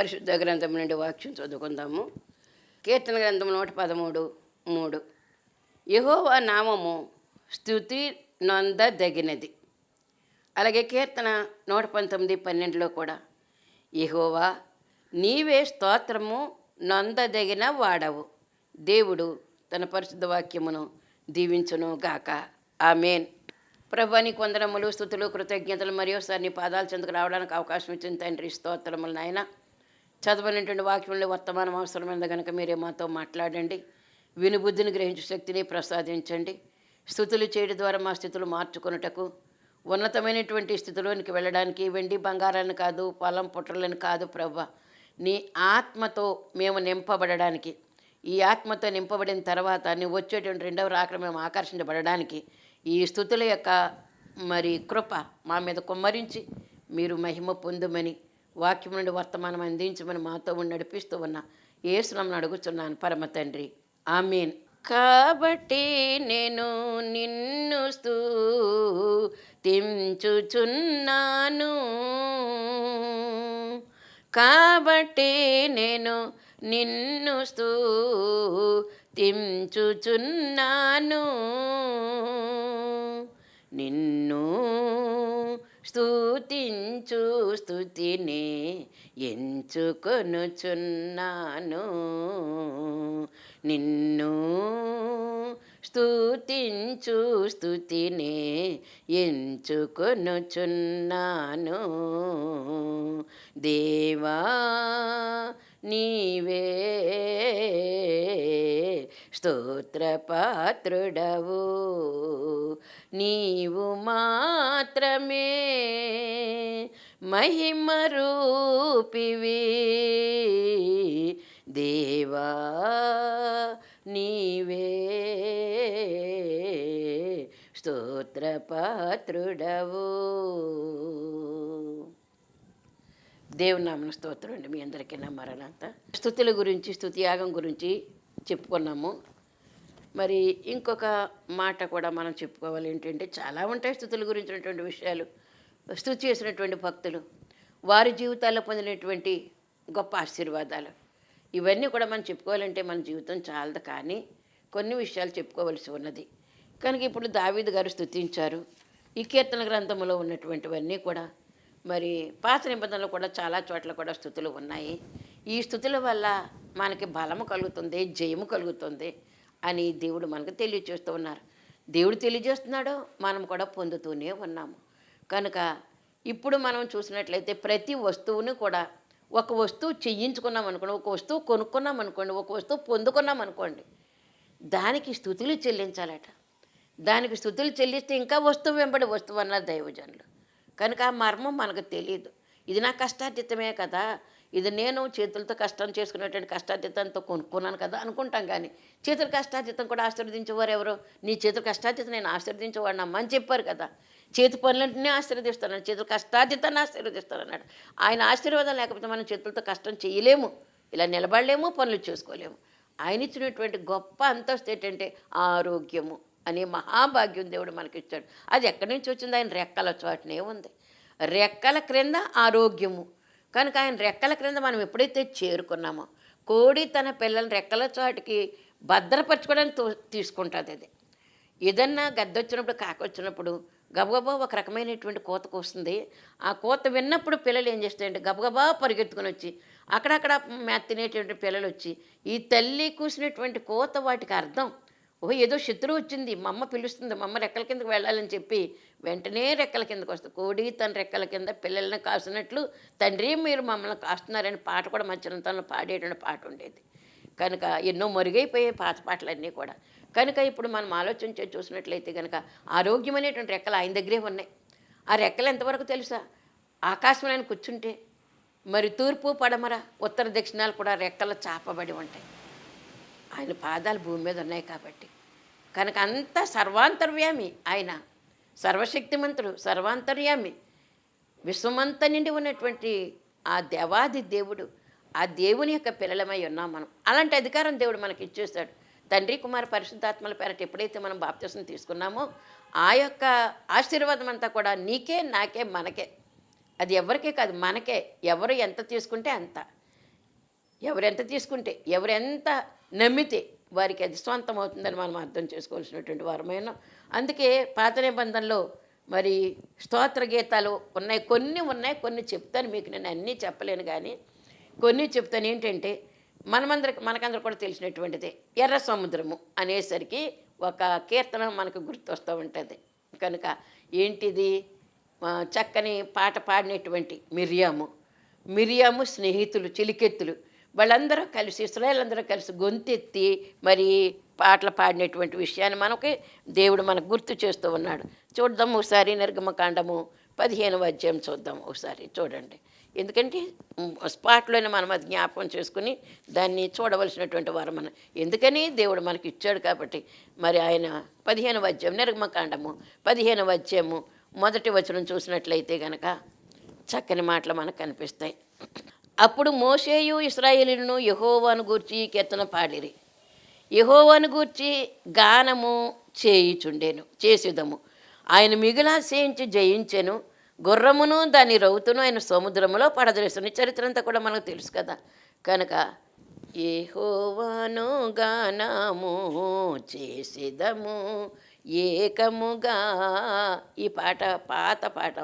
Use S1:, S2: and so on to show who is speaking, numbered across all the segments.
S1: పరిశుద్ధ గ్రంథం నుండి వాక్యం చదువుకుందాము. కీర్తన గ్రంథం నూట పదమూడు మూడు. యహోవా నామము స్థుతి నొందదగినది. అలాగే కీర్తన నూట పంతొమ్మిది పన్నెండులో కూడా యహోవా నీవే స్తోత్రము నొందదగిన వాడవు. దేవుడు తన పరిశుద్ధ వాక్యమును దీవించును గాక. ఆమెన్. ప్రభానికి వందనములు స్థుతులు కృతజ్ఞతలు మరియు సార్ నీ పాదాలు చెందుకు రావడానికి అవకాశం ఇచ్చిన తండ్రి స్తోత్రములు నాయన. చదవనటువంటి వాక్యంలో వర్తమానం అవసరమైనది కనుక మీరే మాతో మాట్లాడండి. వినుబుద్ధిని గ్రహించే శక్తిని ప్రసాదించండి. స్థుతులు చేయడం ద్వారా మా స్థితులు మార్చుకొనుటకు ఉన్నతమైనటువంటి స్థితిలోనికి వెళ్ళడానికి వెండి బంగారాన్ని కాదు పొలం పుట్రలను కాదు ప్రవ్వ. నీ ఆత్మతో మేము నింపబడడానికి ఈ ఆత్మతో నింపబడిన తర్వాత నువ్వు వచ్చేటువంటి రెండవ రాకడ మేము ఆకర్షించబడడానికి ఈ స్థుతుల యొక్క మరి కృప మా మీద కుమ్మరించి మీరు మహిమ పొందుమని వాక్యం నుండి వర్తమానం అందించమని మాతో ఉండి నడిపిస్తూ ఉన్న ఏసునమ్మను అడుగుతున్నాను పరమ తండ్రి. ఆమెన్. కాబట్టి నేను నిన్ను స్థుతించుచున్నాను కాబట్టి నేను నిన్ను స్థుతించుచున్నాను నిన్ను స్థుతించు స్థుతిని ఎంచుకొనుచున్నాను. నిన్ను స్థుతించు స్థుతిని ఎంచుకొనుచున్నాను. దేవా నీవే స్తోత్రపాత్రుడవు. నీవు మాత్రమే మహిమ రూపివి దేవా నీవే స్తోత్రపాత్రుడవు. దేవునామన స్తోత్రం అండి మీ అందరికీ నా మరణంతా. స్థుతుల గురించి స్థుతి యాగం గురించి చెప్పుకున్నాము. మరి ఇంకొక మాట కూడా మనం చెప్పుకోవాలి ఏంటంటే చాలా ఉంటాయి స్థుతుల గురించినటువంటి విషయాలు. స్థుతి చేసినటువంటి భక్తులు వారి జీవితాల్లో పొందినటువంటి గొప్ప ఆశీర్వాదాలు. ఇవన్నీ కూడా మనం చెప్పుకోవాలంటే మన జీవితం చాలదు కానీ కొన్ని విషయాలు చెప్పుకోవలసి ఉన్నది. కనుక ఇప్పుడు దావీదు గారు స్థుతించారు. ఈ కీర్తన గ్రంథంలో ఉన్నటువంటివన్నీ కూడా మరి పాత నిబంధనలు కూడా చాలా చోట్ల కూడా స్థుతులు ఉన్నాయి. ఈ స్థుతుల వల్ల మనకి బలము కలుగుతుంది జయము కలుగుతుంది అని దేవుడు మనకు తెలియచేస్తూ ఉన్నారు. దేవుడు తెలియజేస్తున్నాడో మనం కూడా పొందుతూనే ఉన్నాము. కనుక ఇప్పుడు మనం చూసినట్లయితే ప్రతి వస్తువును కూడా ఒక వస్తువు చేయించుకున్నాం అనుకోండి ఒక వస్తువు కొనుక్కున్నాం అనుకోండి ఒక వస్తువు పొందుకున్నాం అనుకోండి దానికి స్థుతులు చెల్లించాలట. దానికి స్థుతులు చెల్లిస్తే ఇంకా వస్తువు వెంబడి వస్తువు అన్నారు దైవజనులు. కనుక ఆ మర్మం మనకు తెలియదు ఇది నా కష్టార్జితమే కదా. ఇది నేను చేతులతో కష్టం చేసుకునేటువంటి కష్టార్జితంతో కొనుక్కున్నాను కదా అనుకుంటాం కానీ చేతుల కష్టార్జితం కూడా ఆశీర్వదించేవారు ఎవరు? నీ చేతుల కష్టార్జితం నేను ఆశీర్వదించేవాడినమ్మా అని చెప్పారు కదా. చేతి పనులంటేనే ఆశీర్వదిస్తాను చేతుల కష్టార్జితాన్ని ఆశీర్వదిస్తాను అన్నాడు. ఆయన ఆశీర్వాదం లేకపోతే మనం చేతులతో కష్టం చేయలేము. ఇలా నిలబడలేము పనులు చేసుకోలేము. ఆయన ఇచ్చినటువంటి గొప్ప అంతస్తు ఏంటంటే ఆరోగ్యము. అనే మహాభాగ్యం దేవుడు మనకిచ్చాడు. అది ఎక్కడి నుంచి వచ్చింది ఆయన రెక్కల చోటనే ఉంది. రెక్కల క్రింద ఆరోగ్యము. కనుక ఆయన రెక్కల క్రింద మనం ఎప్పుడైతే చేరుకున్నామో కోడి తన పిల్లల్ని రెక్కల చాటుకి భద్రపరచుకోవడానికి తీసుకుంటుంది అది. ఏదన్నా గద్ద వచ్చినప్పుడు కాక వచ్చినప్పుడు గబగబా ఒక రకమైనటువంటి కోత కోస్తుంది. ఆ కోత విన్నప్పుడు పిల్లలు ఏం చేస్తాయంటే గబగబా పరిగెత్తుకుని వచ్చి అక్కడక్కడ మేత తినేటువంటి పిల్లలు వచ్చి ఈ తల్లి కూసినటువంటి కోత వాటికి అర్థం. ఓ ఏదో శత్రువు వచ్చింది మా అమ్మ పిలుస్తుంది మా అమ్మ రెక్కల కిందకి వెళ్ళాలని చెప్పి వెంటనే రెక్కల కిందకు వస్తుంది. కోడి తన రెక్కల కింద పిల్లల్ని కాసినట్లు తండ్రి మీరు మమ్మల్ని కాస్తున్నారని పాట కూడా మధ్యనంతలో పాడేటువంటి పాట ఉండేది. కనుక ఎన్నో మరుగైపోయాయి పాత పాటలన్నీ కూడా. కనుక ఇప్పుడు మనం ఆలోచించే చూసినట్లయితే కనుక ఆరోగ్యం అనేటువంటి రెక్కలు ఆయన దగ్గరే ఉన్నాయి. ఆ రెక్కలు ఎంతవరకు తెలుసా? ఆకాశంలో ఆయన కూర్చుంటే మరి తూర్పు పడమర ఉత్తర దక్షిణాలు కూడా రెక్కలు చాపబడి ఉంటాయి. ఆయన పాదాలు భూమి మీద ఉన్నాయి కాబట్టి. కనుక అంత సర్వాంతర్యామి ఆయన. సర్వశక్తిమంతుడు సర్వాంతర్యామి. విశ్వమంతా నిండి ఉన్నటువంటి ఆ దేవాది దేవుడు ఆ దేవుని యొక్క పిల్లలమై ఉన్నాం మనం. అలాంటి అధికారం దేవుడు మనకి ఇచ్చేస్తాడు తండ్రి కుమార్ పరిశుద్ధాత్మల పేరట ఎప్పుడైతే మనం బాప్తిసం తీసుకున్నామో ఆ యొక్క ఆశీర్వాదం అంతా కూడా నీకే నాకే మనకే. అది ఎవరికే కాదు మనకే. ఎవరు ఎంత తీసుకుంటే అంత. ఎవరెంత తీసుకుంటే ఎవరెంత నమ్మితే వారికి అది స్వంతం అవుతుందని మనం అర్థం చేసుకోవాల్సినటువంటి వారమైన అందుకే పాత నిబంధనలో మరి స్తోత్ర గీతాలు ఉన్నాయి కొన్ని ఉన్నాయి కొన్ని చెప్తాను మీకు నేను అన్నీ చెప్పలేను కానీ కొన్ని చెప్తాను. ఏంటంటే మనమందరికి మనకందరూ కూడా తెలిసినటువంటిది ఎర్ర సముద్రము అనేసరికి ఒక కీర్తన మనకు గుర్తొస్తూ ఉంటుంది. కనుక ఏంటిది? చక్కని పాట పాడినటువంటి మిరియాము మిరియాము స్నేహితులు చిలికెత్తులు వాళ్ళందరూ కలిసి ఇస్రాయలందరూ కలిసి గొంతెత్తి మరి పాటలు పాడినటువంటి విషయాన్ని మనకి దేవుడు మనకు గుర్తు చేస్తూ ఉన్నాడు. చూద్దాం ఒకసారి నిర్గమకాండము పదిహేను అధ్యాయం చూద్దాం ఒకసారి చూడండి. ఎందుకంటే స్పాట్లోనే మనం అది జ్ఞాపకం చేసుకుని దాన్ని చూడవలసినటువంటి వారు మనం. ఎందుకని? దేవుడు మనకి ఇచ్చాడు కాబట్టి. మరి ఆయన పదిహేను అధ్యాయం నిర్గమకాండము పదిహేను అధ్యాయము మొదటి వచనం చూసినట్లయితే కనుక చక్కని మాటలు మనకు కనిపిస్తాయి. అప్పుడు మోషేయు ఇస్రాయేలీలను యహోవాను గూర్చి కీర్తన పాడిరి. యహోవాను గూర్చి గానము చేయుచుండెను చేసిదము. ఆయన మిగిలాశయించి జయించెను గుర్రమును దాని రౌతును ఆయన సముద్రములో పడదరేసిన. చరిత్ర అంతా కూడా మనకు తెలుసు కదా. కనుక ఏహోవాను గానము చేసిదము ఏకముగా. ఈ పాట పాత పాట.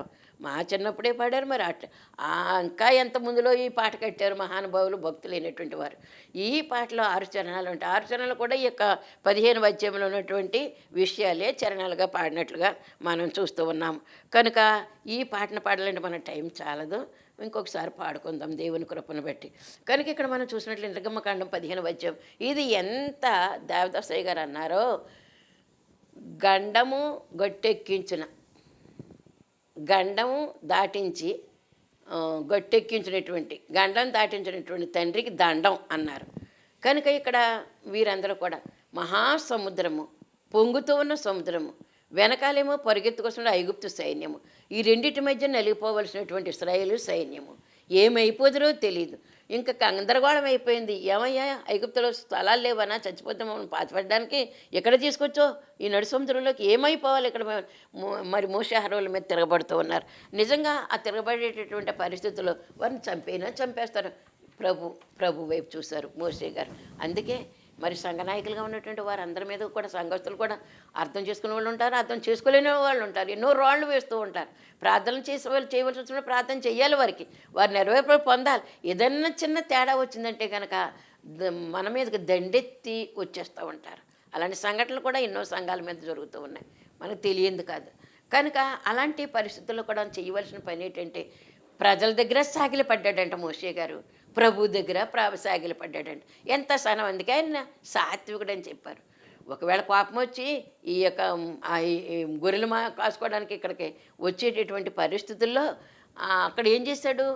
S1: మా చిన్నప్పుడే పాడారు మరి అట్లా. ఆ ఇంకా ఎంత ముందులో ఈ పాట కట్టారు మహానుభావులు భక్తులైనటువంటి వారు. ఈ పాటలో ఆరు చరణాలు ఉంటాయి. ఆరు చరణాలు కూడా ఈ యొక్క పదిహేను వద్యంలో ఉన్నటువంటి విషయాలే చరణాలుగా పాడినట్లుగా మనం చూస్తూ ఉన్నాము. కనుక ఈ పాటను పాడాలంటే మన టైం చాలదు. ఇంకొకసారి పాడుకుందాం దేవుని కృపను బట్టి. కనుక ఇక్కడ మనం చూసినట్లు నిర్గమకాండం పదిహేను వద్యం. ఇది ఎంత దేవదాసయ్య గారు అన్నారో గండము గట్టెక్కించిన. గండము దాటించి గొట్టెక్కించినటువంటి గట్టెక్కించినటువంటి గండం దాటించినటువంటి తండ్రికి దండం అన్నారు. కనుక ఇక్కడ వీరందరూ కూడా మహాసముద్రము పొంగుతూ ఉన్న సముద్రము వెనకాలేమో పరిగెత్తుకొస్తున్న ఐగుప్తు సైన్యము ఈ రెండింటి మధ్య నలిగిపోవలసినటువంటి ఇస్రాయేలు సైన్యము ఏమైపోదురో తెలియదు ఇంకా గందరగోళం అయిపోయింది. ఏమయ్యా? ఐగుప్తులో స్థలాలు లేవనా? చచ్చిపోతే మమ్మల్ని ఎక్కడ తీసుకొచ్చో ఈ నడుసముద్రంలోకి ఏమైపోవాలి? ఇక్కడ మరి మూసాహారుల మీద తిరగబడుతూ ఉన్నారు. నిజంగా ఆ తిరగబడేటటువంటి పరిస్థితుల్లో వారిని చంపేనా? చంపేస్తారు. ప్రభు ప్రభు వైపు చూశారు మోసే గారు. అందుకే మరి సంఘ నాయకులుగా ఉన్నటువంటి వారు అందరి మీద కూడా సంఘస్థులు కూడా అర్థం చేసుకునే వాళ్ళు ఉంటారు అర్థం చేసుకోలేని వాళ్ళు ఉంటారు. ఎన్నో రాళ్ళు వేస్తూ ఉంటారు. ప్రార్థనలు చేసే వాళ్ళు చేయవలసి వచ్చిన ప్రార్థన చేయాలి వారికి. వారు నెరవేర్పు పొందాలి. ఏదన్నా చిన్న తేడా వచ్చిందంటే కనుక మన మీదకి దండెత్తి వచ్చేస్తూ ఉంటారు. అలాంటి సంఘటనలు కూడా ఎన్నో సంఘాల మీద జరుగుతూ ఉన్నాయి. మనకు తెలియంది కాదు. కనుక అలాంటి పరిస్థితుల్లో కూడా చేయవలసిన పని ఏంటంటే ప్రజల దగ్గర సాగిలి పడ్డాడంట మోషే గారు. ప్రభు దగ్గర ప్రభుసాగిలి పడ్డాడంట. ఎంత సనం అందుకే ఆయన సాత్వికుడు అని చెప్పారు. ఒకవేళ కోపం వచ్చి ఈ యొక్క గొర్రెలు మా కాసుకోవడానికి ఇక్కడికి వచ్చేటటువంటి పరిస్థితుల్లో అక్కడ ఏం చేశాడు?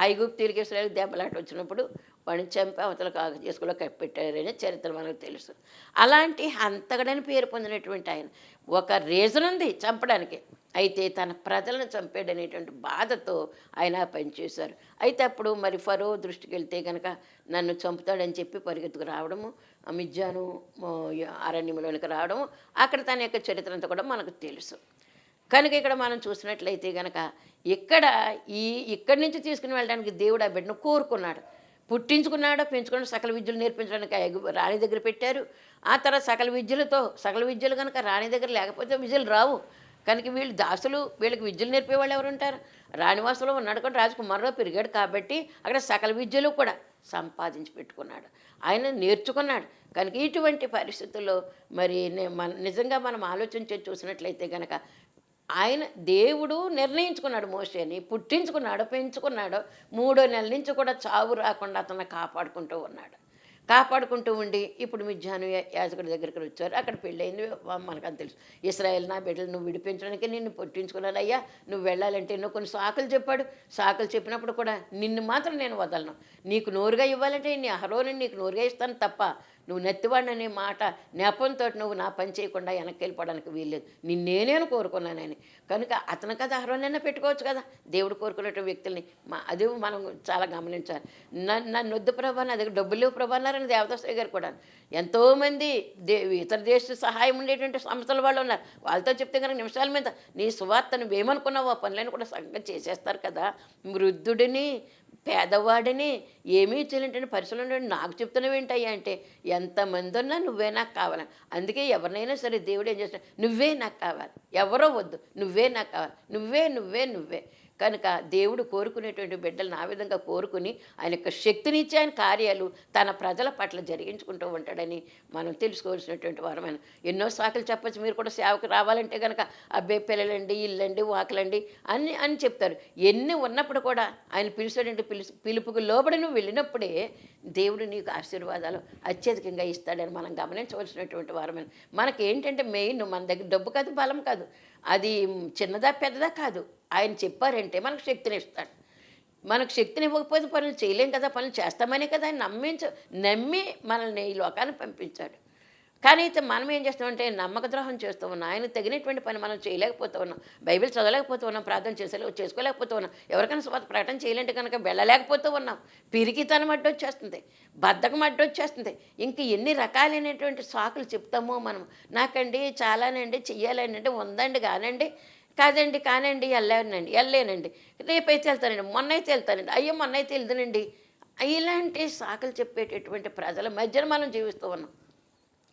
S1: ఐగుప్తీలకి ఇస్రాయల్ దెబ్బలాట వచ్చినప్పుడు వాడిని చంపి అవతల కాక చేసుకులో కప్పెట్టారని చరిత్ర మనకు తెలుసు. అలాంటి హంతగడని పేరు పొందినటువంటి ఆయన. ఒక రీజన్ ఉంది చంపడానికి. అయితే తన ప్రజలను చంపాడనేటువంటి బాధతో ఆయన పనిచేశారు. అయితే అప్పుడు మరి ఫరో దృష్టికి వెళ్తే కనుక నన్ను చంపుతాడని చెప్పి పరిగెత్తుకు రావడము మిజ్జాను అరణ్యంలోనికి రావడము అక్కడ తన యొక్క చరిత్ర అంతా కూడా మనకు తెలుసు. కనుక ఇక్కడ మనం చూసినట్లయితే కనుక ఇక్కడ ఈ ఇక్కడి నుంచి తీసుకుని వెళ్ళడానికి దేవుడు ఆ బిడ్డను కోరుకున్నాడు. పుట్టించుకున్నాడు పెంచుకున్నాడు సకల విద్యలు నేర్పించడానికి ఎగు- రాణి దగ్గర పెట్టారు. ఆ తర్వాత సకల విద్యలతో సకల విద్యలు కనుక రాణి దగ్గర లేకపోతే విద్యలు రావు. కనుక వీళ్ళు దాసులు వీళ్ళకి విద్యలు నేర్పేవాళ్ళు ఎవరు ఉంటారు రాణివాసంలో ఉన్నాడు రాజకుమారులో పెరిగాడు కాబట్టి అక్కడ సకల విద్యలు కూడా సంపాదించి పెట్టుకున్నాడు. ఆయన నేర్చుకున్నాడు. కనుక ఇటువంటి పరిస్థితుల్లో మరి మన నిజంగా మనం ఆలోచించి చూసినట్లయితే కనుక ఆయన దేవుడు నిర్ణయించుకున్నాడు మోసేని పుట్టించుకున్నాడు పెంచుకున్నాడు మూడో నెల నుంచి కూడా చావు రాకుండా అతను కాపాడుకుంటూ ఉన్నాడు. కాపాడుకుంటూ ఉండి ఇప్పుడు మిజ్జాను యాజకుడి దగ్గరికి వచ్చారు. అక్కడ పెళ్ళయింది. మనకు అంత తెలుసు. ఇస్రాయల్ నా బిడ్డలు నువ్వు విడిపించడానికి నిన్ను పుట్టించుకున్నాను అయ్యా. నువ్వు వెళ్ళాలంటే ఎన్నో కొన్ని సాకులు చెప్పాడు. సాకులు చెప్పినప్పుడు కూడా నిన్ను మాత్రం నేను వదలను. నీకు నోరుగా ఇవ్వాలంటే నీ అహరోని నీకు నోరుగా ఇస్తాను తప్ప నువ్వు నెత్తివాడిననే మాట నెపంతో నువ్వు నా పని చేయకుండా వెనక్కి వెళ్ళిపోవడానికి వీల్లేదు నిన్నేనేను కోరుకున్నానని. కనుక అతను కదా అహరోనైనా పెట్టుకోవచ్చు కదా? దేవుడు కోరుకునే వ్యక్తుల్ని. మా అది మనం చాలా గమనించాలి. నన్ను నన్ను వద్దు ప్రభా నా దగ్గర డబ్బులు లేవు ప్రభా అన్నారని గారు కూడా ఎంతోమంది దే ఇతర దేశ సహాయం ఉండేటువంటి సంస్థల వాళ్ళు ఉన్నారు. వాళ్ళతో చెప్తే కనుక నిమిషాల మీద నీ సువార్త నువ్వేమనుకున్నావు ఆ పనులను కూడా సగంగా చేసేస్తారు కదా. వృద్ధుడిని పేదవాడిని ఏమీ చేయలేంటే పరిసరంలో నాకు చెప్తున్నావు ఏంటయ్యా అంటే ఎంతమంది ఉన్నా నువ్వే నాకు కావాలి. అందుకే ఎవరినైనా సరే దేవుడు ఏం చేస్తాడు? నువ్వే నాకు కావాలి. ఎవరో వద్దు. నువ్వే నాకు కావాలి. నువ్వే నువ్వే నువ్వే. కనుక దేవుడు కోరుకునేటువంటి బిడ్డలను ఆ విధంగా కోరుకుని ఆయన యొక్క శక్తినిచ్చే ఆయన కార్యాలు తన ప్రజల పట్ల జరిగించుకుంటూ ఉంటాడని మనం తెలుసుకోవాల్సినటువంటి వారమైన ఎన్నో సాకులు చెప్పచ్చు. మీరు కూడా సేవకు రావాలంటే కనుక అబ్బే పిల్లలండి ఇల్లండి వాకలండి అని అని చెప్తారు. ఎన్ని ఉన్నప్పుడు కూడా ఆయన పిలిచేటువంటి పిలుసు పిలుపుకు లోబడి నువ్వు వెళ్ళినప్పుడే దేవుడు నీకు ఆశీర్వాదాలు అత్యధికంగా ఇస్తాడని మనం గమనించవలసినటువంటి వారమైన. మనకి ఏంటంటే మెయిన్ మన దగ్గర డబ్బు కాదు బలం కాదు. అది చిన్నదా పెద్దదా కాదు. ఆయన చెప్పారంటే మనకు శక్తిని ఇస్తాడు. మనకు శక్తిని ఇవ్వకపోతే పనులు చేయలేం కదా పనులు చేస్తామనే కదా ఆయన నమ్మించ నమ్మి మనల్ని ఈ లోకానికి పంపించాడు. కానీ అయితే మనం ఏం చేస్తామంటే నమ్మక ద్రోహం చేస్తూ ఉన్నాం. ఆయన తగినటువంటి పని మనం చేయలేకపోతూ ఉన్నాం. బైబిల్ చదవలేకపోతూ ఉన్నాం. ప్రార్థన చేసే చేసుకోలేకపోతూ ఉన్నాం. ఎవరికైనా స్వాత ప్రకటన చేయాలంటే కనుక వెళ్ళలేకపోతూ ఉన్నాం. పిరికితనం అడ్డొచ్చేస్తుంది బద్ధకం అడ్డొచ్చేస్తుంది ఇంక ఎన్ని రకాలైనటువంటి సాకులు చెప్తామో మనం. నాకండి చాలానండి చెయ్యాలనండి ఉందండి కానండి. కాదండి కానండి వెళ్ళానండి వెళ్ళానండి రేపైతే వెళ్తానండి మొన్న అయితే వెళ్తానండి. అయ్యో మొన్న అయితే వెళ్తానండి ఇలాంటి సాకులు చెప్పేటటువంటి ప్రజల మధ్యన మనం జీవిస్తూ ఉన్నాం.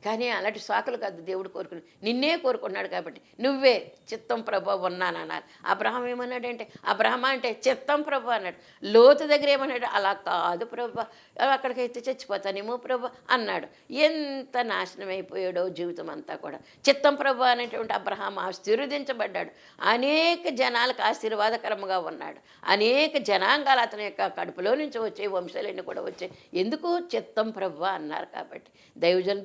S1: కానీ అలాంటి సాకులు కాదు దేవుడు కోరుకుని నిన్నే కోరుకున్నాడు కాబట్టి నువ్వే చిత్తం ప్రభు ఉన్నానన్నారు. అబ్రహం ఏమన్నాడంటే అబ్రహం అంటే చిత్తం ప్రభు అన్నాడు. లోతు దగ్గర ఏమన్నాడు? అలా కాదు ప్రభు. అక్కడికైతే చచ్చిపోతానేమో ప్రభు అన్నాడు. ఎంత నాశనం అయిపోయాడో జీవితం అంతా కూడా. చిత్తం ప్రభు అనేటువంటి అబ్రహాం ఆశీర్వదించబడ్డాడు. అనేక జనాలకు ఆశీర్వాదకరంగా ఉన్నాడు. అనేక జనాంగాలు అతని యొక్క కడుపులో నుంచి వచ్చే వంశాలన్నీ కూడా వచ్చాయి. ఎందుకు? చిత్తం ప్రభు అన్నారు కాబట్టి. దైవజన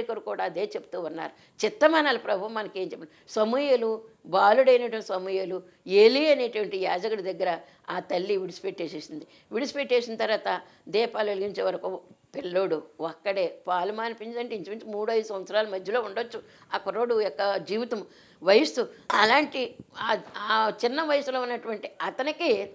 S1: దేవదాశేఖరు కూడా అదే చెప్తూ ఉన్నారు. చిత్తమనాలి ప్రభు మనకేం చెప్పాలి సమూహలు బాలుడైనటువంటి సమూహలు ఏలి అనేటువంటి యాజకుడి దగ్గర ఆ తల్లి విడిచిపెట్టేసేసింది. విడిచిపెట్టేసిన తర్వాత దీపాలు వెలిగించే వరకు పిల్లోడు ఒక్కడే పాలు మానిపించంటే ఇంచుమించు మూడు ఐదు సంవత్సరాల మధ్యలో ఉండొచ్చు ఆ కుర్రోడు యొక్క జీవితం వయస్సు. అలాంటి ఆ- ఆ చిన్న వయసులో ఉన్నటువంటి అతనికి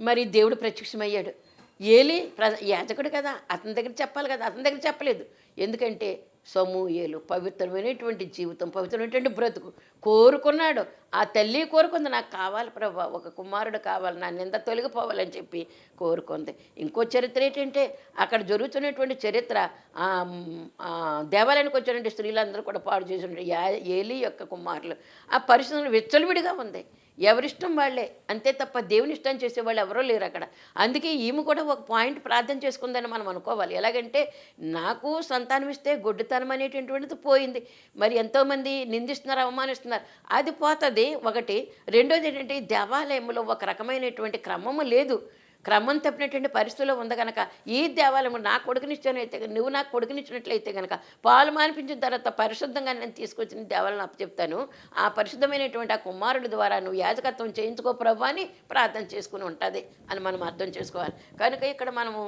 S1: మరి దేవుడు ప్రత్యక్షమయ్యాడు. ఏలి ప్రజ యాజకుడు కదా అతని దగ్గర చెప్పాలి కదా అతని దగ్గర చెప్పలేదు. ఎందుకంటే సమూహేలు పవిత్రమైనటువంటి జీవితం పవిత్రమైనటువంటి బ్రతుకు కోరుకున్నాడు. ఆ తల్లి కోరుకుంది నాకు కావాలి ప్రభా ఒక కుమారుడు కావాలి నా నింద తొలగిపోవాలని చెప్పి కోరుకుంది. ఇంకో చరిత్ర ఏంటంటే అక్కడ జరుగుతున్నటువంటి చరిత్ర దేవాలయానికి వచ్చినటువంటి స్త్రీలందరూ కూడా పాడు చేసిన యా ఏలి యొక్క కుమారులు. ఆ పరిస్థితులు విచ్చలవిడిగా ఉంది. ఎవరిష్టం వాళ్ళే. అంతే తప్ప దేవుని ఇష్టం చేసే వాళ్ళు ఎవరో లేరు అక్కడ. అందుకే ఈమె కూడా ఒక పాయింట్ ప్రార్థన చేసుకుందని మనం అనుకోవాలి. ఎలాగంటే నాకు సంతానం ఇస్తే గొడ్డుతనం అనేటటువంటిది పోయింది. మరి ఎంతోమంది నిందిస్తున్నారు అవమానిస్తున్నారు. అది పోతుంది. ఒకటి. రెండోది ఏంటంటే దేవాలయంలో ఒక రకమైనటువంటి క్రమము లేదు. క్రమం తప్పినటువంటి పరిస్థితిలో ఉంది కనుక ఈ దేవాలయం నా కొడుకునిచ్చానైతే నువ్వు నాకు కొడుకునిచ్చినట్లయితే కనుక పాలు మానిపించిన తర్వాత పరిశుద్ధంగా నేను తీసుకొచ్చిన దేవాలయం అప్పచెప్తాను ఆ పరిశుద్ధమైనటువంటి ఆ కుమారుడి ద్వారా నువ్వు యాజకత్వం చేయించుకో ప్రభు అని ప్రార్థన చేసుకుని ఉంటుంది అని మనం అర్థం చేసుకోవాలి. కనుక ఇక్కడ మనము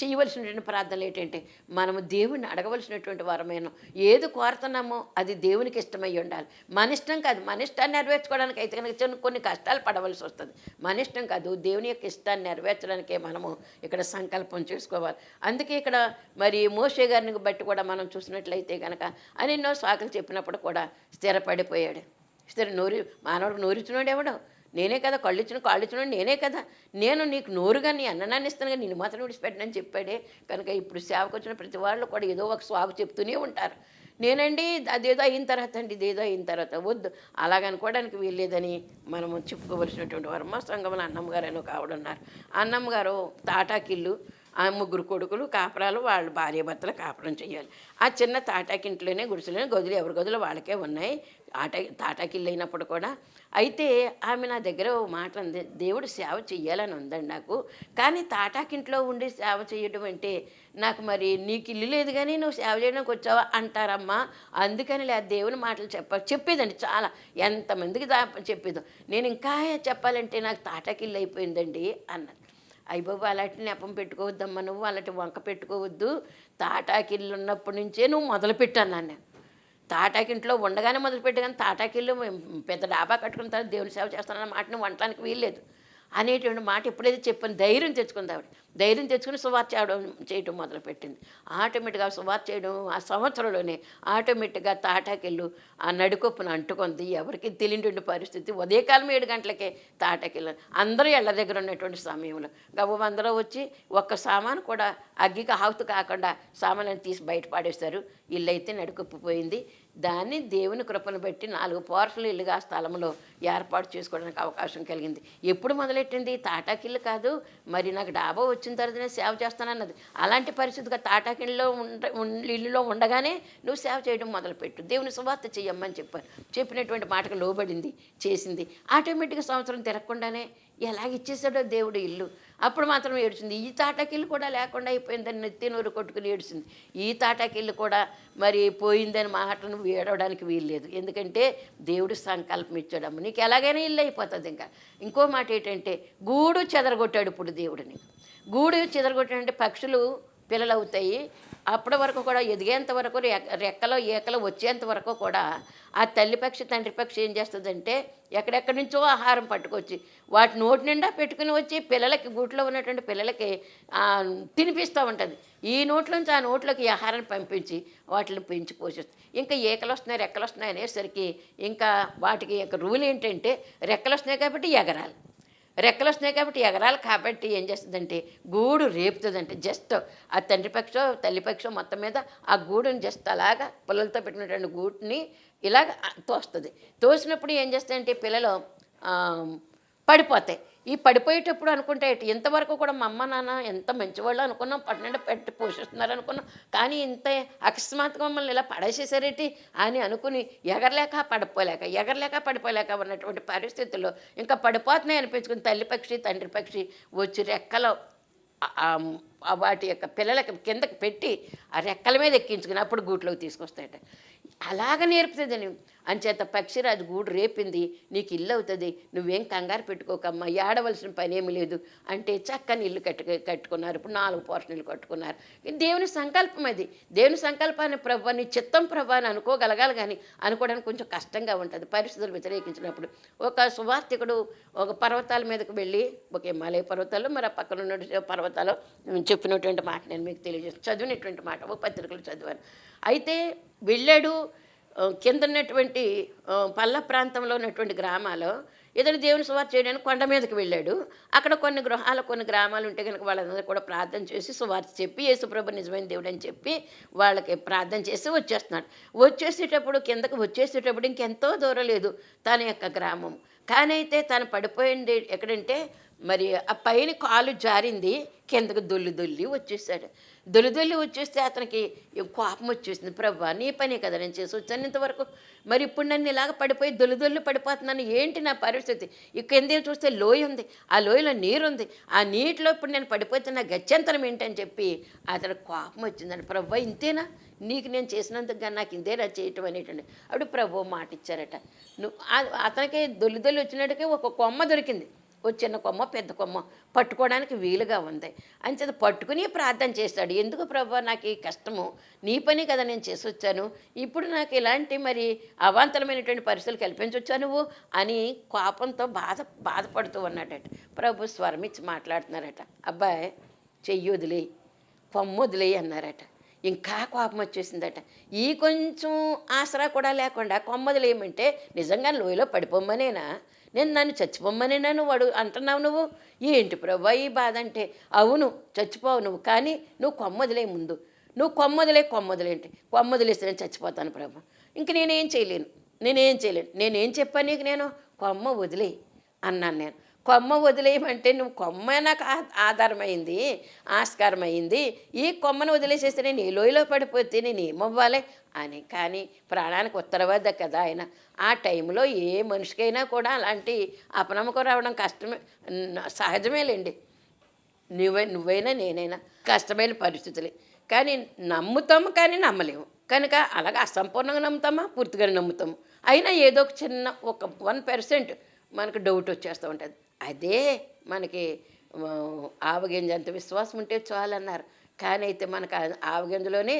S1: చేయవలసినటువంటి ప్రార్థనలు ఏంటంటే మనము దేవుణ్ణి అడగవలసినటువంటి వరమేను ఏది కోరుతున్నామో అది దేవునికి ఇష్టమై ఉండాలి. మన ఇష్టం కాదు మన ఇష్టాన్ని నెరవేర్చుకోవడానికి అయితే కనుక చిన్న కొన్ని కష్టాలు పడవలసి వస్తుంది. మన ఇష్టం కాదు దేవుని యొక్క ఇష్టాన్ని నెరవేర్చడానికే మనము ఇక్కడ సంకల్పం చేసుకోవాలి. అందుకే ఇక్కడ మరి మోషే గారిని బట్టి కూడా మనం చూసినట్లయితే కనుక అని ఎన్నో సాకులు చెప్పినప్పుడు కూడా స్థిరపడిపోయాడు. స్థిర నోరు మానవుడు నోరిచ్చినోడు ఎవడో. నేనే కదా కళ్ళు ఇచ్చిన కాళ్ళు ఇచ్చిన నేనే కదా. నేను నీకు నోరుగా నీ అన్ననాన్ని ఇస్తాను కానీ నిన్ను మాత్రం విడిచిపెట్టనని చెప్పాడే. కనుక ఇప్పుడు సేవకు వచ్చిన ప్రతి వాళ్ళు కూడా ఏదో ఒక స్వాగు చెప్తూనే ఉంటారు. నేనండి అదేదో అయిన తర్వాత అండి ఇదేదో అయిన తర్వాత వద్దు. అలాగనుకోవడానికి వీల్లేదని మనము చెప్పుకోవలసినటువంటి వారు మా సంఘంలో అన్నమ్మగారు అని ఒక ఆవిడ ఉన్నారు. అన్నమ్మగారు తాటాకిల్లు ఆ ముగ్గురు కొడుకులు కాపురాలు వాళ్ళ భార్య భర్తలు కాపురం చేయాలి. ఆ చిన్న తాటాకింట్లోనే గుడిసెలోనే గదులు ఎవరి గదులు వాళ్ళకే ఉన్నాయి. ఆట తాటాకిల్లు అయినప్పుడు కూడా. అయితే ఆమె నా దగ్గర ఓ మాట అంది దేవుడు సేవ చెయ్యాలని ఉందండి నాకు. కానీ తాటాకింట్లో ఉండి సేవ చేయడం అంటే నాకు మరి నీకు ఇల్లు లేదు కానీ నువ్వు సేవ చేయడానికి వచ్చావా? అంటారమ్మా. అందుకని లే దేవుని మాటలు చెప్ప చెప్పేదండి చాలా. ఎంతమందికి దా చెప్పేదో. నేను ఇంకా చెప్పాలంటే నాకు తాటాకిల్లు అయిపోయిందండి అన్నది. అయ్య బాబు అలాంటి నెపం పెట్టుకోవద్దమ్మా నువ్వు అలాంటి వంక పెట్టుకోవద్దు. తాటాకిల్లు ఉన్నప్పటి నుంచే నువ్వు మొదలు పెట్టాను నేను తాటాకింట్లో ఉండగానే మొదలుపెట్టి కానీ తాటాకిల్లు పెద్ద డాబా కట్టుకున్న తర్వాత దేవుని సేవ చేస్తానన్న మాట నువ్వు వంటడానికి వీల్లేదు. అనేటువంటి మాట ఎప్పుడైతే చెప్పని ధైర్యం తెచ్చుకుంది ఆవిడ. ధైర్యం తెచ్చుకుని సువార్త చేయడం చేయడం మొదలుపెట్టింది. ఆటోమేటిక్గా సువార్త చేయడం ఆ సంవత్సరంలోనే ఆటోమేటిక్గా తాటాకెళ్ళు ఆ నడుకొప్పున అంటుకుంది. ఎవరికి తెలియని పరిస్థితి. ఉదయకాలం ఏడు గంటలకే తాటాకెళ్ళు అందరూ ఇళ్ళ దగ్గర ఉన్నటువంటి సమయంలో. గవ్వ అందరూ వచ్చి ఒక్క సామాను కూడా అగ్గికి ఆహుతు కాకుండా సామాన్లను తీసి బయట పాడేస్తారు ఇల్లు అయితే నడుకొప్పిపోయింది. దాన్ని దేవుని కృపను బట్టి నాలుగు పోర్షలు ఇల్లుగా స్థలంలో ఏర్పాటు చేసుకోవడానికి అవకాశం కలిగింది. ఎప్పుడు మొదలెట్టింది? తాటాకిల్లు కాదు. మరి నాకు డాబా వచ్చిన తర్వాత నేను సేవ చేస్తానన్నది. అలాంటి పరిస్థితిగా తాటాకిల్లో ఉండ ఇల్లులో ఉండగానే నువ్వు సేవ చేయడం మొదలుపెట్టు. దేవుని సువార్త చెయ్యమ్మని చెప్పాను. చెప్పినటువంటి మాటకు లోబడింది చేసింది. ఆటోమేటిక్గా సంవత్సరం తిరగకుండానే ఎలాగ ఇచ్చేసాడో దేవుడు ఇల్లు. అప్పుడు మాత్రం ఏడ్చింది. ఈ తాటాకిల్లు కూడా లేకుండా అయిపోయిందని నెత్తి నూరు కొట్టుకుని ఏడ్చింది. ఈ తాటాకిల్లు కూడా మరి పోయిందని మాటను ఏడవడానికి వీల్లేదు. ఎందుకంటే దేవుడు సంకల్పం ఇచ్చాడమ్మ నీకు ఎలాగైనా ఇల్లు అయిపోతుంది ఇంకా. ఇంకో మాట ఏంటంటే గూడు చెదరగొట్టాడు ఇప్పుడు దేవుడిని గూడు చెదరగొట్టాడంటే పక్షులు పిల్లలు అవుతాయి అప్పటి వరకు కూడా ఎదిగేంత వరకు రెక్కలో ఈకలు వచ్చేంత వరకు కూడా ఆ తల్లిపక్షి తండ్రి పక్షి ఏం చేస్తుందంటే ఎక్కడెక్కడి నుంచో ఆహారం పట్టుకొచ్చి వాటి నోటి నిండా పెట్టుకుని వచ్చి పిల్లలకి గూట్లో ఉన్నటువంటి పిల్లలకి తినిపిస్తూ ఉంటుంది. ఈ నోట్లోంచి ఆ నోట్లోకి ఆహారాన్ని పంపించి వాటిని పెంచి పోషిస్తుంది. ఇంకా ఏకలు వస్తున్నాయి రెక్కలు వస్తున్నాయి అనేసరికి ఇంకా వాటికి యొక్క రూల్ ఏంటంటే రెక్కలు వస్తున్నాయి కాబట్టి ఎగరాలి. రెక్కలు వస్తున్నాయి కాబట్టి ఎగరాలు కాబట్టి ఏం చేస్తుందంటే గూడు రేపుతుందంటే జస్ట్ ఆ తండ్రి పక్షో తల్లి పక్షో మొత్తం మీద ఆ గూడుని జస్ట్ అలాగా పిల్లలతో పెట్టినటువంటి గూటిని ఇలాగ తోస్తుంది. తోసినప్పుడు ఏం చేస్తాయంటే పిల్లలు పడిపోతాయి. ఈ పడిపోయేటప్పుడు అనుకుంటే ఇంతవరకు కూడా మా అమ్మ నాన్న ఎంత మంచివాళ్ళు అనుకున్నాం పట్టణంలో పెట్టి పోషిస్తున్నారు అనుకున్నాం. కానీ ఇంత అకస్మాత్తుగా మమ్మల్ని ఇలా పడేసేసారేటి అని అనుకుని ఎగరలేక పడిపోలేక ఎగరలేక పడిపోలేక ఉన్నటువంటి పరిస్థితుల్లో ఇంకా పడిపోతున్నాయి అనిపించుకుని తల్లి పక్షి తండ్రి పక్షి వచ్చి రెక్కలో వాటి యొక్క పిల్లలకి కిందకి పెట్టి ఆ రెక్కల మీద ఎక్కించుకుని అప్పుడు గూట్లోకి తీసుకొస్తాయట. అలాగ నేర్పుతుందని అంచేత పక్షిరాజు గూడు రేపింది నీకు ఇల్లు అవుతుంది నువ్వేం కంగారు పెట్టుకోకమ్మా ఏడవలసిన పని ఏమీ లేదు అంటే చక్కని ఇల్లు కట్టు కట్టుకున్నారు. ఇప్పుడు నాలుగు పోర్షన్ ఇల్లు కట్టుకున్నారు. దేవుని సంకల్పం అది. దేవుని సంకల్పాన్ని ప్రభు నీ చిత్తం ప్రభు అని అనుకోగలగాలి కానీ అనుకోవడానికి కొంచెం కష్టంగా ఉంటుంది. పరిస్థితులు వ్యతిరేకించినప్పుడు ఒక సువార్థికుడు ఒక పర్వతాల మీదకు వెళ్ళి ఒక హిమాలయ పర్వతాలు మరి ఆ పక్కన ఉన్న పర్వతాలు చెప్పినటువంటి మాట నేను మీకు తెలియజేస్తాను. చదివినటువంటి మాట ఒక పత్రికలు చదివాను. అయితే వెళ్ళాడు కింద ఉన్నటువంటి పల్ల ప్రాంతంలో ఉన్నటువంటి గ్రామాలు ఇతను దేవుని సువార్త చేయడానికి కొండ మీదకి వెళ్ళాడు. అక్కడ కొన్ని గృహాలు కొన్ని గ్రామాలు ఉంటే కనుక వాళ్ళందరూ కూడా ప్రార్థన చేసి సువార్త చెప్పి యేసుప్రభు నిజమైన దేవుడు అని చెప్పి వాళ్ళకి ప్రార్థన చేసి వచ్చేస్తున్నాడు. వచ్చేసేటప్పుడు కిందకి వచ్చేసేటప్పుడు ఇంకెంతో దూరం లేదు తన యొక్క గ్రామం. కానీ అయితే తను పడిపోయింది ఎక్కడంటే మరి ఆ పైన కాలు జారింది కిందకు దొల్లి దొల్లి వచ్చేసాడు. దొల్లి దొల్లి వచ్చేస్తే అతనికి కోపం వచ్చేసింది ప్రభా నీ పనే కదా నేను చేసి వచ్చాను ఇంతవరకు. మరి ఇప్పుడు నన్ను ఇలాగ పడిపోయి దొల్లి దొల్లి పడిపోతున్నాను ఏంటి నా పరిస్థితి? ఈ కింద చూస్తే లోయ ఉంది ఆ లోయలో నీరుంది ఆ నీటిలో ఇప్పుడు నేను పడిపోతే నా గత్యంతరం ఏంటని చెప్పి అతను కోపం వచ్చిందని ప్రభా ఇంతేనా? నీకు నేను చేసినందుకు నాకు ఇంతేనా చేయటం అనేటండి. అప్పుడు ప్రభు మాట ఇచ్చారట. నువ్వు అతనికి దొల్లి దొల్లి వచ్చినట్టుకే ఒక కొమ్మ దొరికింది. ఓ చిన్న కొమ్మ పెద్ద కొమ్మ పట్టుకోవడానికి వీలుగా ఉంది. అంచేత పట్టుకుని ప్రార్థన చేస్తాడు. ఎందుకు ప్రభు నాకు ఈ కష్టము? నీ పని కదా నేను చేసి వచ్చాను ఇప్పుడు నాకు ఇలాంటి మరి అవాంతరమైనటువంటి పరిస్థితులు కల్పించొచ్చా నువ్వు? అని కోపంతో బాధ బాధపడుతూ ఉన్నాడట. ప్రభు స్వరం ఇచ్చి మాట్లాడుతున్నారట. అబ్బాయి చెయ్యి వదిలేయి కొమ్మ వదిలేయి అన్నారట. ఇంకా కోపం వచ్చేసిందట. ఈ కొంచెం ఆసరా కూడా లేకుండా కొమ్మదిలేయమంటే నిజంగా లోయలో పడిపోమ్మనేనా? నేను నన్ను చచ్చిపోమ్మని నన్ను వాడు అంటున్నావు నువ్వు? ఏంటి ప్రభా ఈ బాధ అంటే? అవును చచ్చిపోవు నువ్వు కానీ నువ్వు కొమ్మదిలే ముందు. నువ్వు కొమ్మదిలే కొమ్మదిలేంటి కొమ్మదిలేస్తే నేను చచ్చిపోతాను ప్రభా. ఇంక నేనేం చేయలేను. నేనేం చేయలేను. నేనేం చెప్పాను నీకు నేను? కొమ్మ వదిలే అన్నాను నేను. కొమ్మ వదిలేయమంటే నువ్వు కొమ్మ నాకు ఆధారమైంది ఆస్కారమైంది. ఈ కొమ్మను వదిలేసేస్తే నేను ఈ లోయలో పడిపోతే నేను ఏమవ్వాలి? అని కానీ ప్రాణానికి ఉత్తరవద్ద కదా ఆయన. ఆ టైంలో ఏ మనిషికైనా కూడా అలాంటి అపనమ్మకం రావడం కష్టమే సహజమే సహజమేలేండి. నువ్వే నువ్వైనా నేనైనా కష్టమైన పరిస్థితులే. కానీ నమ్ముతాము కానీ నమ్మలేము. కనుక అలాగే అసంపూర్ణంగా నమ్ముతామా? పూర్తిగా నమ్ముతాము. అయినా ఏదో ఒక చిన్న ఒక వన్ పర్సెంట్ మనకు డౌట్ వచ్చేస్తూ ఉంటుంది. అదే మనకి ఆవగింజ అంత విశ్వాసం ఉంటే చాలన్నారు. కానీ అయితే మనకు ఆ ఆవగింజలోనే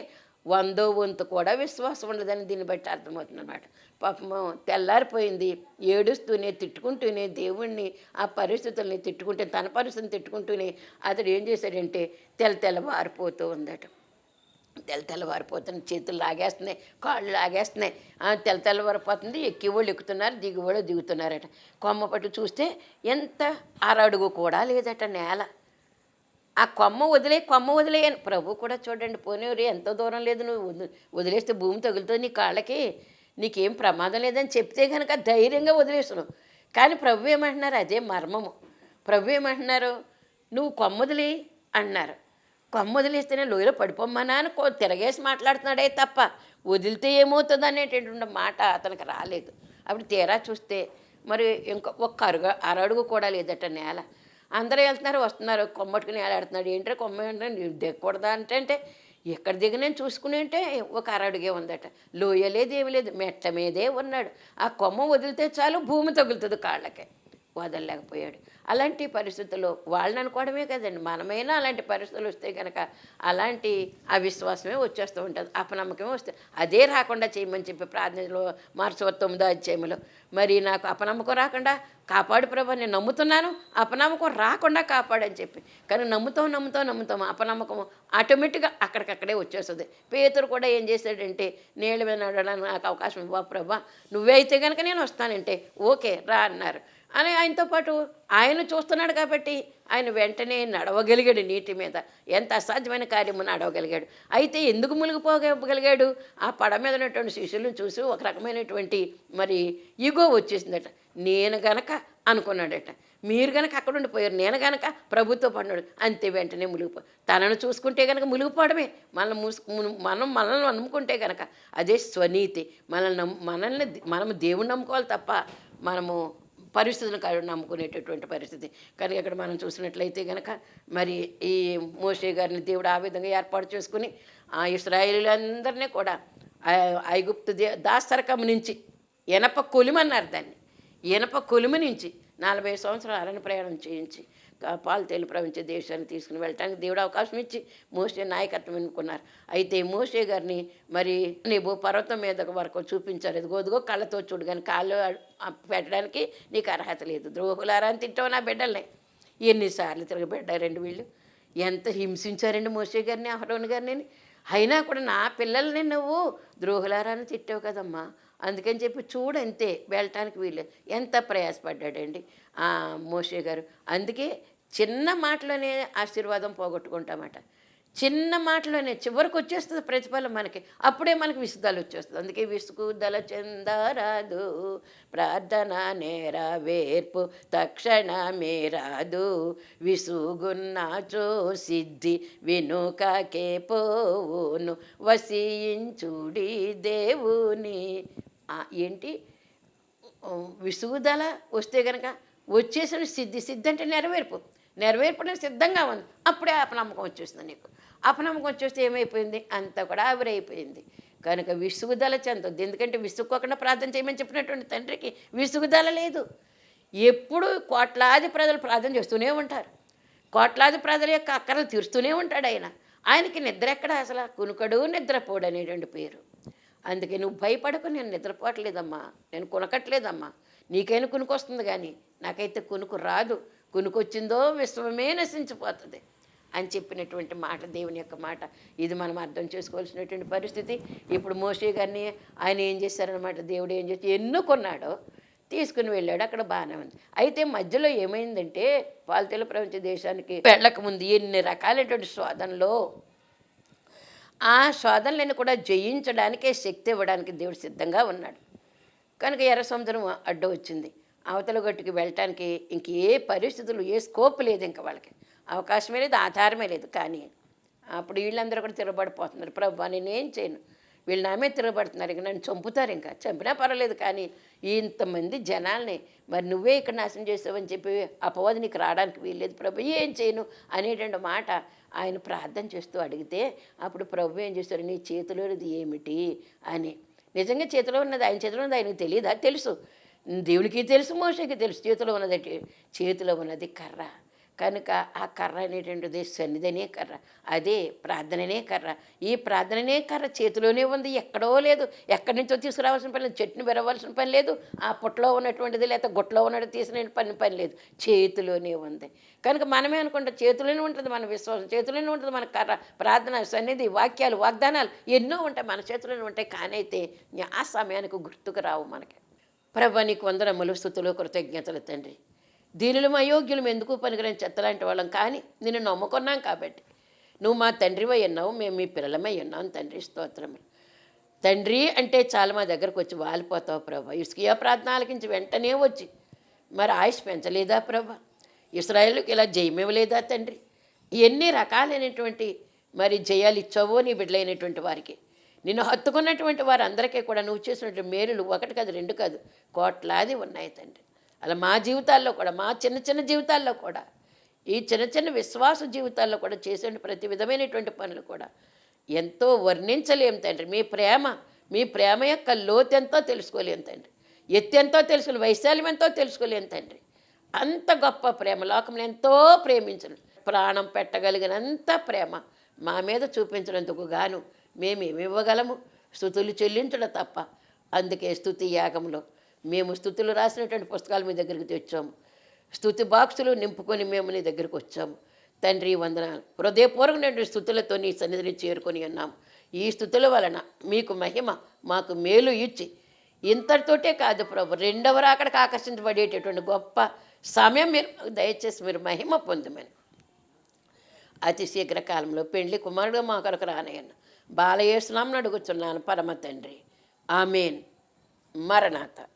S1: వందో వంతు కూడా విశ్వాసం ఉండదని దీన్ని బట్టి అర్థమవుతుంది అనమాట పాపము తెల్లారిపోయింది ఏడుస్తూనే తిట్టుకుంటూనే దేవుణ్ణి ఆ పరిస్థితుల్ని తిట్టుకుంటే తన పరిస్థితిని తిట్టుకుంటూనే అతడు ఏం చేశాడంటే తెల్ల మారిపోతూ ఉందట. తెల్ల తెల్లవారిపోతుంది చేతులు లాగేస్తున్నాయి కాళ్ళు లాగేస్తున్నాయి. ఆ, తెల్ల తెల్లవారిపోతుంది ఎక్కేవాళ్ళు ఎక్కుతున్నారు దిగువాళ్ళు దిగుతున్నారట. కొమ్మ పట్టు చూస్తే ఎంత అరడుగు కూడా లేదట నేల. ఆ కొమ్మ వదిలే కొమ్మ వదిలేయను. ప్రభు కూడా చూడండి పోనీ ఎంత దూరం లేదు నువ్వు. వదిలేస్తే భూమి తగులుతుంది నీ కాళ్ళకి. నీకేం ప్రమాదం లేదని చెప్తే కనుక ధైర్యంగా వదిలేసును కానీ ప్రభు ఏమంటున్నారు? అదే మర్మము. ప్రభు ఏమంటున్నారు? నువ్వు కొమ్మ వదిలే అన్నారు. కొమ్మ వదిలేస్తేనే లోయలో పడిపోమ్మనా అని కో- తిరగేసి మాట్లాడుతున్నాడే తప్ప వదిలితే ఏమవుతుంది అనేటటువంటి మాట అతనికి రాలేదు. అప్పుడు తీరా చూస్తే మరి ఇంకో ఒక్క అరుగు అరడుగు కూడా లేదట నేల. అందరూ వెళ్తున్నారు వస్తున్నారు కొమ్మట్టుకుని నేలాడుతున్నాడు ఏంటంటే కొమ్మ ఏంటంటే దిగకూడదా అంటే అంటే ఎక్కడ దిగినాను చూసుకుని అంటే ఒక అరడుగే ఉందట. లోయ లేదు ఏమి లేదు మెట్ల మీదే ఉన్నాడు. ఆ కొమ్మ వదిలితే చాలు భూమి తగులుతుంది కాళ్ళకి. వదలలేకపోయాడు. అలాంటి పరిస్థితుల్లో వాళ్ళని అనుకోవడమే కదండి. మనమైనా అలాంటి పరిస్థితులు వస్తే కనుక అలాంటి అవిశ్వాసమే వచ్చేస్తూ ఉంటుంది. అపనమ్మకమే వస్తే అదే రాకుండా చేయమని చెప్పి ప్రార్థనలో మార్చి తొమ్మిదో అధ్యాయంలో మరి నాకు అపనమ్మకం రాకుండా కాపాడు ప్రభా నేను నమ్ముతున్నాను. అపనమ్మకం రాకుండా కాపాడని చెప్పి. కానీ నమ్ముతాం నమ్ముతాం నమ్ముతాం. అపనమ్మకం ఆటోమేటిక్గా అక్కడికక్కడే వచ్చేస్తుంది. పేతురు కూడా ఏం చేశాడంటే నీళ్ళ మీద నడవడానికి నాకు అవకాశం ఇవ్వ ప్రభా. నువ్వే అయితే కనుక నేను వస్తానంటే ఓకే రా అన్నారు. అని ఆయనతో పాటు ఆయన చూస్తున్నాడు కాబట్టి ఆయన వెంటనే నడవగలిగాడు నీటి మీద. ఎంత అసాధ్యమైన కార్యము నడవగలిగాడు. అయితే ఎందుకు మునిగిపోగలిగాడు? ఆ పడ మీద ఉన్నటువంటి శిష్యులను చూసి ఒక రకమైనటువంటి మరి ఈగో వచ్చేసిందట. నేను గనక అనుకున్నాడట. మీరు గనక అక్కడ ఉండిపోయారు. నేను గనక ప్రభుత్వ పడినాడు అంతే వెంటనే మునిగిపో. తనను చూసుకుంటే గనక మునిగిపోవడమే. మనల్ని మూసు మనం మనల్ని నమ్ముకుంటే కనుక అదే స్వనీతి. మనల్ని నమ్ము మనల్ని మనము దేవుని నమ్ముకోవాలి తప్ప మనము పరిస్థితులను కాదు నమ్ముకునేటటువంటి పరిస్థితి. కానీ ఇక్కడ మనం చూసినట్లయితే కనుక మరి ఈ మోషే గారిని దేవుడు ఆ విధంగా ఏర్పాటు చేసుకుని ఆ ఇస్రాయేలీలందరినీ కూడా ఐగుప్తు దే దాస్తరకం నుంచి ఎనప కొలిమన్నారు దాన్ని. ఇనప కొలిమి నుంచి నలభై సంవత్సరాలు అరణ్య ప్రయాణం చేయించి పాలు తేలి ప్రవహించే దేశాన్ని తీసుకుని వెళ్ళటానికి దేవుడు అవకాశం ఇచ్చి మోసే నాయకత్వం ఎన్నుకున్నారు. అయితే మోసే గారిని మరి నీవు పర్వతం మీద వరకు చూపించారు. ఇది గోదుగో కళ్ళతో చూడు కానీ కాళ్ళు పెట్టడానికి నీకు అర్హత లేదు. ద్రోహులారా అని తిట్టావు నా బిడ్డల్ని. ఎన్నిసార్లు తిరగబడ్డారండి వీళ్ళు. ఎంత హింసించారండి మోసే గారిని అహరోన్ గారిని. అయినా కూడా నా పిల్లల్ని నువ్వు ద్రోహులారాన్ని తిట్టావు కదమ్మా. అందుకని చెప్పి చూడు అంతే వెళ్ళటానికి వీలు ఎంత ప్రయాసపడ్డాడండి మోషే గారు. అందుకే చిన్న మాటలోనే ఆశీర్వాదం పోగొట్టుకుంటామట. చిన్న మాటలోనే చివరికి వచ్చేస్తుంది ప్రతిఫలం మనకి. అప్పుడే మనకి విసుగుదల వచ్చేస్తుంది. అందుకే విసుగుదల చెందరాదు ప్రార్థన నేరవేర్పు తక్షణమే రాదు. విసుగున్నాచో సిద్ధి వినుకకే పోవును వసించుడి దేవుని. ఏంటి? విసుగుదల వస్తే కనుక వచ్చేసిన సిద్ధి సిద్ధి అంటే నెరవేర్పు. నెరవేర్పడం సిద్ధంగా ఉంది. అప్పుడే అపనమ్మకం వచ్చేస్తుంది నీకు. అపనమ్మకం వచ్చేస్తే ఏమైపోయింది? అంతా కూడా ఆవిరైపోయింది. కనుక విసుగుదల చెందొద్దు. ఎందుకంటే విసుక్కోకుండా ప్రార్థన చేయమని చెప్పినటువంటి తండ్రికి విసుగుదల లేదు. ఎప్పుడు కోట్లాది ప్రజలు ప్రార్థన చేస్తూనే ఉంటారు. కోట్లాది ప్రజల యొక్క అక్కర్లు తీరుస్తూనే ఉంటాడు ఆయన. ఆయనకి నిద్ర ఎక్కడ అసలు? కునుకడు నిద్రపోడు అనేటువంటి పేరు. అందుకే నువ్వు భయపడకు నేను నిద్రపోవట్లేదమ్మా. నేను కొనకట్లేదమ్మా. నీకైనా కునుకొస్తుంది కానీ నాకైతే కునుకు రాదు. కొనుకొచ్చిందో విశ్వమే నశించిపోతుంది అని చెప్పినటువంటి మాట దేవుని యొక్క మాట. ఇది మనం అర్థం చేసుకోవాల్సినటువంటి పరిస్థితి. ఇప్పుడు మోషే గారిని ఆయన ఏం చేశారనమాట దేవుడు ఏం చేసి ఎన్నుకున్నాడో తీసుకుని వెళ్ళాడు. అక్కడ బాగానే ఉంది. అయితే మధ్యలో ఏమైందంటే పాలతీల ప్రపంచ దేశానికి వెళ్ళకముందు ఎన్ని రకాలైనటువంటి శోధనలో ఆ శోధనలను కూడా జయించడానికే శక్తి ఇవ్వడానికి దేవుడు సిద్ధంగా ఉన్నాడు. కనుక ఎర్ర సముద్రం అడ్డు వచ్చింది. అవతల గట్టుకి వెళ్ళటానికి ఇంక ఏ పరిస్థితులు ఏ స్కోప్ లేదు ఇంకా వాళ్ళకి. అవకాశమే లేదు ఆధారమే లేదు. కానీ అప్పుడు వీళ్ళందరూ కూడా తిరగబడిపోతున్నారు. ప్రభు నేనేం చేయను? వీళ్ళు నామే తిరగబడుతున్నారు. ఇంకా నన్ను చంపుతారు ఇంకా. చంపినా పర్వాలేదు కానీ ఇంతమంది జనాల్ని మరి నువ్వే ఇక్కడ నాశనం చేసావని చెప్పి అపవాది నీకు రావడానికి వీల్లేదు. ప్రభు ఏం చేయను? అనేటువంటి మాట ఆయన ప్రార్థన చేస్తూ అడిగితే అప్పుడు ప్రభు ఏం చేస్తారు నీ చేతిలోనిది ఏమిటి? అని. నిజంగా చేతిలో ఉన్నది ఆయన చేతిలో ఉన్నది ఆయనకు తెలియదా తెలుసు. దేవునికి తెలుసు మోసకి తెలుసు. చేతిలో ఉన్నది చేతిలో ఉన్నది కర్ర. కనుక ఆ కర్ర అనేటువంటిది సన్నిధనే కర్ర. అదే ప్రార్థననే కర్ర. ఈ ప్రార్థననే కర్ర చేతిలోనే ఉంది ఎక్కడో లేదు. ఎక్కడి నుంచో తీసుకురావాల్సిన పని లేదు. చెట్టుని విరవలసిన పని లేదు. ఆ పుట్టలో ఉన్నటువంటిది లేకపోతే గుట్టలో ఉన్నది తీసిన పని పని లేదు. చేతిలోనే ఉంది. కనుక మనమే అనుకుంటాం చేతిలోనే ఉంటుంది మన విశ్వాసం చేతిలోనే ఉంటుంది మన కర్ర. ప్రార్థన సన్నిధి వాక్యాలు వాగ్దానాలు ఎన్నో ఉంటాయి మన చేతిలోనే ఉంటాయి. కానైతే ఆ సమయానికి గుర్తుకు రావు మనకి. ప్రభా నీకు వందనములు స్థుతులు కృతజ్ఞతలు తండ్రి. దీనిలో అయోగ్యులం ఎందుకు పనికిరని చెత్తలాంటి వాళ్ళం? కానీ నిన్ను నమ్ముకున్నాం కాబట్టి. నువ్వు మా తండ్రివై ఉన్నావు మేము మీ పిల్లలమై ఉన్నాం తండ్రి స్తోత్రములు తండ్రి అంటే చాలా మా దగ్గరకు వచ్చి వాలిపోతావు ప్రభా. ఇసుకియా ప్రార్థన ఆలకించి వెంటనే వచ్చి మరి ఆయుష్ పెంచలేదా ప్రభా? ఇస్రాయేల్కి ఇలా జయమివ్వలేదా తండ్రి? ఎన్ని రకాలైనటువంటి మరి జయాలు ఇచ్చావో నీ బిడ్డలైనటువంటి వారికి. నిన్ను హత్తుకున్నటువంటి వారందరికీ కూడా నువ్వు చేసినటువంటి మేలులు ఒకటి కాదు రెండు కాదు కోట్లాది ఉన్నాయి తండ్రి. అలా మా జీవితాల్లో కూడా మా చిన్న చిన్న జీవితాల్లో కూడా ఈ చిన్న చిన్న విశ్వాస జీవితాల్లో కూడా చేసే ప్రతి విధమైనటువంటి పనులు కూడా ఎంతో వర్ణించలేం తండ్రి. మీ ప్రేమ మీ ప్రేమ యొక్క లోతెంతో తెలుసుకోలేం తండ్రి. ఎత్తెంతో తెలుసుకోలే వైశాల్యం ఎంతో తెలుసుకోలేం తండ్రి. అంత గొప్ప ప్రేమ లోకంలో ఎంతో ప్రేమించను. ప్రాణం పెట్టగలిగినంత ప్రేమ మా మీద చూపించినందుకు గాను మేమేమి ఇవ్వగలము స్థుతులు చెల్లించడం తప్ప. అందుకే స్థుతి యాగంలో మేము స్థుతులు రాసినటువంటి పుస్తకాలు మీ దగ్గరికి తెచ్చాము. స్థుతి బాక్సులు నింపుకొని మేము నీ దగ్గరికి వచ్చాము. తండ్రి వందనాలు. హృదయపూర్వకమైన స్థుతులతో నీ సన్నిధిని చేరుకొని ఉన్నాము ఈ స్థుతుల వలన మీకు మహిమ మాకు మేలు ఇచ్చి ఇంతటితోటే కాదు ప్రభు రెండవ రాకడికి ఆకర్షించబడేటటువంటి గొప్ప సమయం మీరు దయచేసి మీరు మహిమ పొందమని. అతి శీఘ్రకాలంలో పెండ్లి కుమారుడు మా కొరకు రానయ్యన్న. బాలయేసునామని అడుగుతున్నాను పరమ తండ్రి. ఆమెన్. మరణాత.